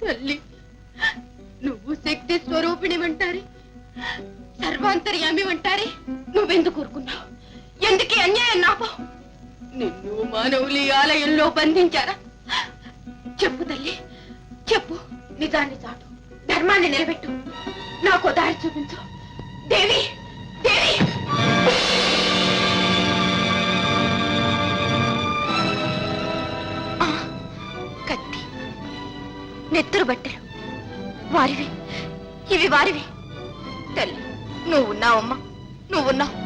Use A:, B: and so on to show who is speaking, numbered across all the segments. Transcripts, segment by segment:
A: తల్లి నువ్వు శక్తి స్వరూపిణి అంటారే సర్వాంతర్యామి అంటారే నువ్వెందుకు కోరుకున్నావు? ఎందుకే అన్యాయం నాపో? నిన్ను మానవులు ఆలయంలో బంధించారా చెప్పు తల్లి చెప్పు. నిజాన్ని చాటు. ధర్మాన్ని నిలబెట్టు. నాకు దారి చూపించు. దేవి! నెత్తురు బట్టలు. వారివి. ఇవి వారివి. తల్లి నువ్వున్నావమ్మా. నువ్వున్నావు.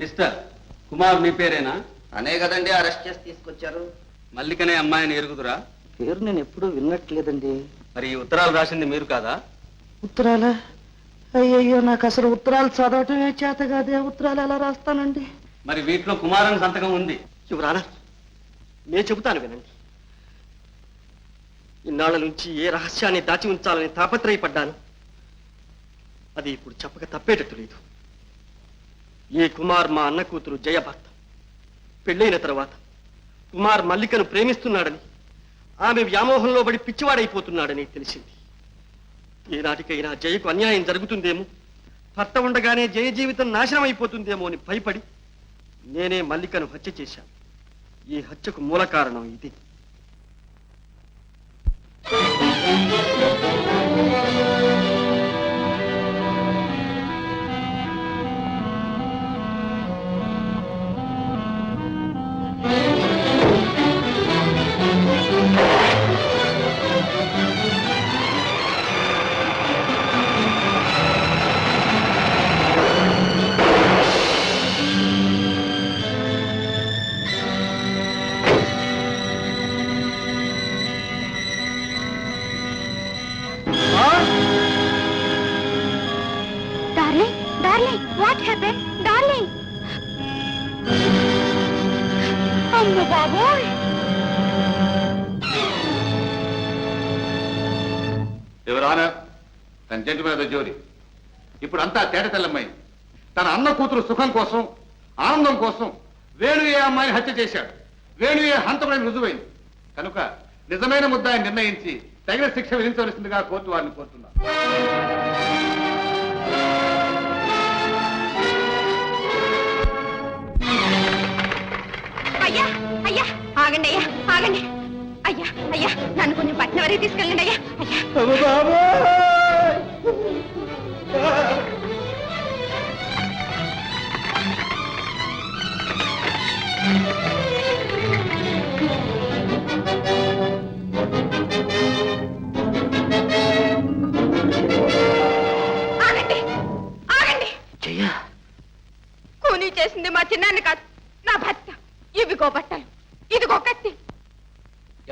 B: మిస్టర్ కుమార్ మీ పేరేనా?
C: అనే కదండి అరెస్ట్ చేసి తీసుకొచ్చారు.
B: మల్లికనే అమ్మాయిని ఎరుగుదురా?
C: పేరు నేను ఎప్పుడూ విన్నట్లేదండి
B: మరి ఈ ఉత్తరాలు రాసింది మీరు కాదా?
C: ఉత్తరాలా? అయ్యయ్యో నాకు అసలు ఉత్తరాలు చదవటమే చేత కాదే. ఉత్తరాలు ఎలా రాస్తానండి?
B: మరి వీటిలో కుమారన్ సంతకం ఉంది.
D: యువరానా నేను చెబుతాను వినండి. ఇన్నాళ్ళ నుంచి ఏ రహస్యాన్ని దాచి ఉంచాలని తాపత్రయపడ్డాను? అది ఇప్పుడు చెప్పక తప్పేటట్టు లేదు. ఈ కుమార్ మా అన్న కూతురు జయభర్త. పెళ్ళైన తర్వాత కుమార్ మల్లికను ప్రేమిస్తున్నాడని ఆమె వ్యామోహంలో పడి పిచ్చివాడైపోతున్నాడని తెలిసింది. ఈనాటికైనా జయకు అన్యాయం జరుగుతుందేమో భర్త ఉండగానే జయ జీవితం నాశనం అయిపోతుందేమో అని భయపడి నేనే మల్లికను హత్య చేశాను. ఈ హత్యకు మూల కారణం ఇది.
A: Darling darling what happen darling అమ్మ బాబోయ్
E: ఎవరానా తన జంటి మీద జోరి ఇప్పుడు అంతా తేట తెల్లమ్మైంది తన అన్న కూతురు సుఖం కోసం ఆనందం కోసం వేణు ఏ అమ్మాయిని హత్య చేశాడు. వేణు ఏ హంతమైన రుజువైంది. కనుక నిజమైన ముద్దాన్ని నిర్ణయించి తగిన శిక్ష విధించవలసిందిగా కోర్టు వారిని
A: కోరుతున్నారు ఆగండి అయ్యా ఆగండి. అయ్యా అయ్యా నన్ను కొంచెం పట్నం వరకు తీసుకెళ్ళండి అయ్యా అయ్యా. బాబు!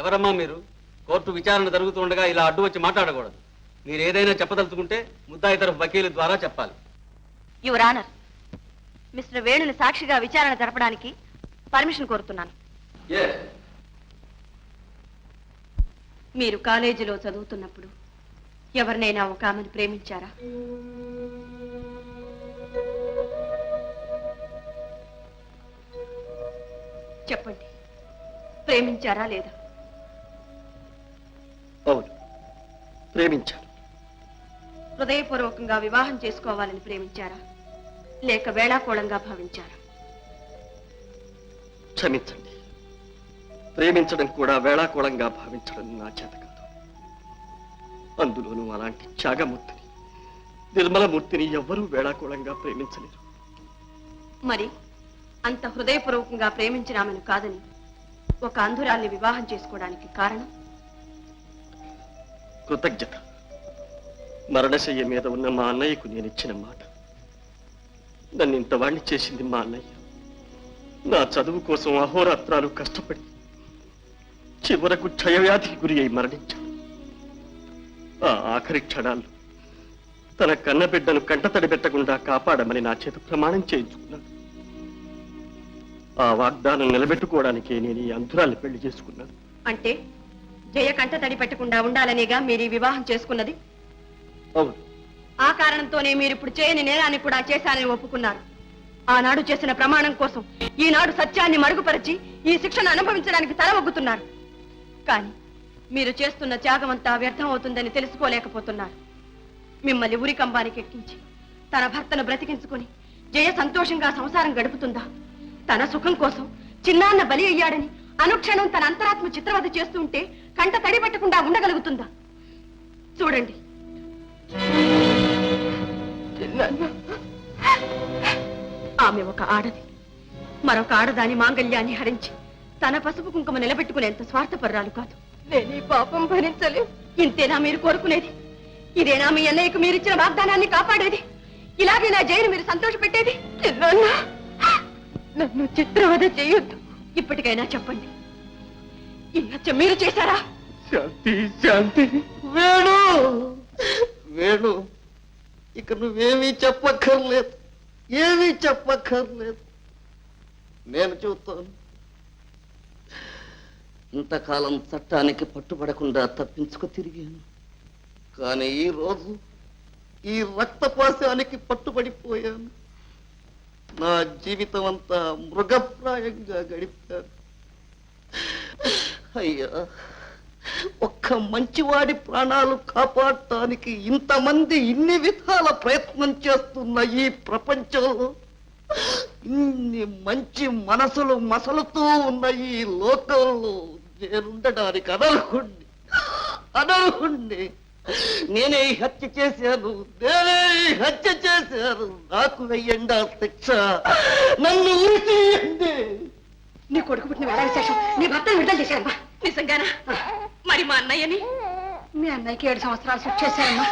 B: ఎవరమ్మా మీరు? కోర్టు విచారణ జరుగుతూ ఉండగా ఇలా అడ్డు వచ్చి మాట్లాడకూడదు. మీరు ఏదైనా చెప్పదలుచుకుంటే ముద్దాయి తరఫు వకీలు ద్వారా చెప్పాలి.
A: యువర్ ఆనర్ మిస్టర్ వేణుని సాక్షిగా విచారణ జరపడానికి పర్మిషన్ కోరుతున్నాను. మీరు కాలేజీలో చదువుతున్నప్పుడు ఎవరినైనా ఒక ఆమెను ప్రేమించారా? చెప్పండి. ప్రేమించారా లేదా?
D: అవును. ప్రేమించాను.
A: హృదయపూర్వకంగా వివాహం చేసుకోవాలని ప్రేమించారా? లేక వేళాకోళంగా భావించారా?
D: క్షమించండి. ప్రేమించడం కూడా వేళాకోళంగా భావించడం నా చేత కాదు. అందులోనూ అలాంటి త్యాగమూర్తిని నిర్మలమూర్తిని ఎవ్వరూ వేళాకోళంగా ప్రేమించలేరు.
A: మరి అంత హృదయపూర్వకంగా ప్రేమించిన ఆమెను కాదని ఒక అంధురాల్ని వివాహం చేసుకోవడానికి కారణం?
D: కృతజ్ఞత. మరణశయ్య మీద ఉన్న మా అన్నయ్యకు నేను ఇచ్చిన మాట. నన్ను ఇంతవాణ్ణి చేసింది మా అన్నయ్య. నా చదువు కోసం అహోరాత్రాలు కష్టపడి చివరకు క్షయవ్యాధికి గురి అయి మరణించాడు. ఆ ఆఖరి క్షణాల్లో తన కన్న బిడ్డను కంటతడి పెట్టకుండా కాపాడమని నా చేత ప్రమాణం చేయించుకున్నాను. ఆ వాగ్దానం నిలబెట్టుకోవడానికే నేను ఈ అంతురాలు పెళ్ళి చేసుకున్నాను.
A: అంటే? జయ కంట తడి పెట్టకుండా ఉండాలనేగా మీరు ఈ వివాహం చేసుకున్నది?
D: అవును.
A: ఆ కారణంతోనే మీరు ఇప్పుడు చేయని నేరాన్ని కూడా చేశానని ఒప్పుకున్నారు. ఆనాడు చేసిన ప్రమాణం కోసం ఈనాడు సత్యాన్ని మరుగుపరిచి ఈ శిక్షను అనుభవించడానికి తల ఒగ్గుతున్నారు కానీ మీరు చేస్తున్న త్యాగమంతా వ్యర్థం అవుతుందని తెలుసుకోలేకపోతున్నారు. మిమ్మల్ని ఉరికంబానికి ఎక్కించి తన భర్తను బ్రతికించుకుని జయ సంతోషంగా సంసారం గడుపుతుందా? తన సుఖం కోసం చిన్నాన్న బలి అయ్యాడని అనుక్షణం తన అంతరాత్మ చిత్రవద చేస్తూ ఉంటే కంట తడి పెట్టకుండా ఉండగలుగుతుందా? చూడండి. ఆమె ఒక ఆడది. మరొక ఆడదాని మాంగళ్యాన్ని హరించి తన పసుపు కుంకుమ నిలబెట్టుకునేంత స్వార్థపర్రాలు కాదు. నేను ఈ పాపం భరించలే ఇంతేనా మీరు కోరుకునేది? ఇదేనా మీ అన్నయ్యకు మీరిచ్చిన వాగ్దానాన్ని కాపాడేది? ఇలాగే నా జైలు మీరు సంతోష పెట్టేది నన్ను చిత్రవద చేయొద్దు. ఇప్పటికైనా చెప్పండి. ఈ హత్య మీరు చేశారా?
D: శాంతి శాంతి.
C: వేణు! వేణు ఇక నువ్వేమీ చెప్పక్కర్లేదు. ఏమీ చెప్పక్కర్లేదు. నేను చూస్తాను. ఇంతకాలం చట్టానికి పట్టుబడకుండా తప్పించుకు తిరిగాను. కానీ ఈ రోజు ఈ రక్తపాశానికి పట్టుబడిపోయాను. నా జీవితం అంతా మృగప్రాయంగా గడిపారు అయ్యా ఒక్క మంచివాడి ప్రాణాలు కాపాడటానికి ఇంతమంది ఇన్ని విధాల ప్రయత్నం చేస్తున్న ఈ ప్రపంచంలో ఇన్ని మంచి మనసులు మసలుతూ ఉన్న ఈ లోకంలో నేనుండడానికి అనర్హుణ్ణి. అనర్హుణ్ణి. నేనే ఈ హత్య చేశాను నేనే ఈ హత్య చేశాను. నాకు వెయ్యండి ఆ శిక్ష. నన్ను ఉరి తీయండి
A: నీ కొడుకు పుట్టిన వేళ విశేషం. నీ భర్తను విడుదల చేశారమ్మా. నిజంగానా? మరి మా అన్నయ్యని? మీ అన్నయ్యకి ఏడు సంవత్సరాలు శిక్ష చేశారమ్మా.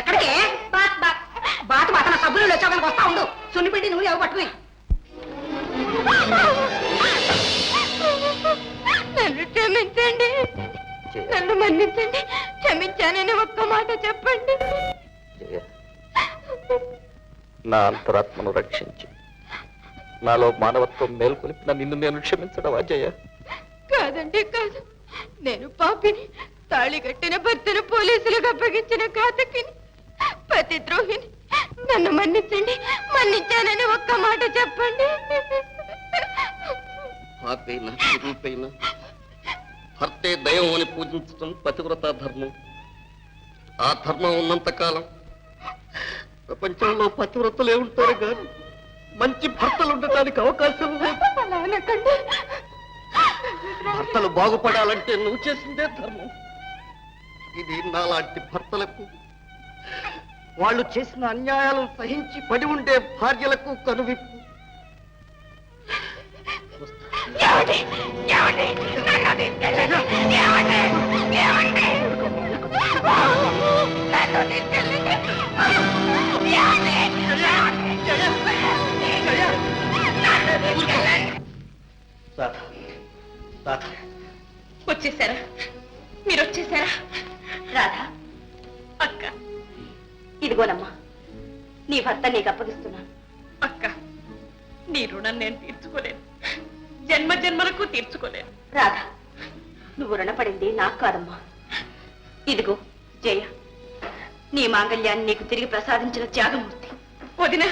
A: ఎక్కడికే? Bath bath. బాత్ బాత్ నా సబ్బులు వచ్చామని వస్తా ఉండు. సున్నిపిండి నువ్వు ఎవరు పట్టుకుని. నన్ను క్షమించండి. నన్ను మన్నించండి. క్షమించానని ఒక్క మాట చెప్పండి.
F: నా అంతరాత్మను రక్షించి. నాలో మానవత్వం మేల్కొలిపిన నిన్ను నేను క్షమించడం అజయ.
A: కాదండి కాదు. నేను పాపిని తాళి కట్టిన భర్తను పోలీసులకు అప్పగించిన ఘాతకిని పతి ద్రోహిని నన్ను మన్నించండి మన్నించానని ఒక్క మాట చెప్పండి.
C: పాపైన రూపైన భర్తే దైవం అని పూజించటం పతివ్రత ధర్మం. ఆ ధర్మం ఉన్నంత కాలం ప్రపంచంలో పతివ్రతలే ఉంటారు కానీ మంచి భర్తలు ఉండటానికి అవకాశం భర్తలు బాగుపడాలంటే నువ్వు చేసిందే ధర్మం. ఇది నాలాంటి భర్తలకు వాళ్ళు చేసిన అన్యాయాలను సహించి పడి ఉండే భార్యలకు కనువిప్పు.
A: వచ్చేసారా? మీరు వచ్చేసారా? రాధా అక్క. ఇదిగోనమ్మా నీ భర్త నీకు అప్పగిస్తున్నాను. అక్క నీ రుణం నేను తీర్చుకోలేను. జన్మ జన్మలకు తీర్చుకోలేను. రాధా నువ్వు రుణపడింది నాకు కాదమ్మా. ఇదిగో జయ నీ మాంగళ్యాన్ని నీకు తిరిగి ప్రసాదించిన త్యాగమూర్తి. వదిన!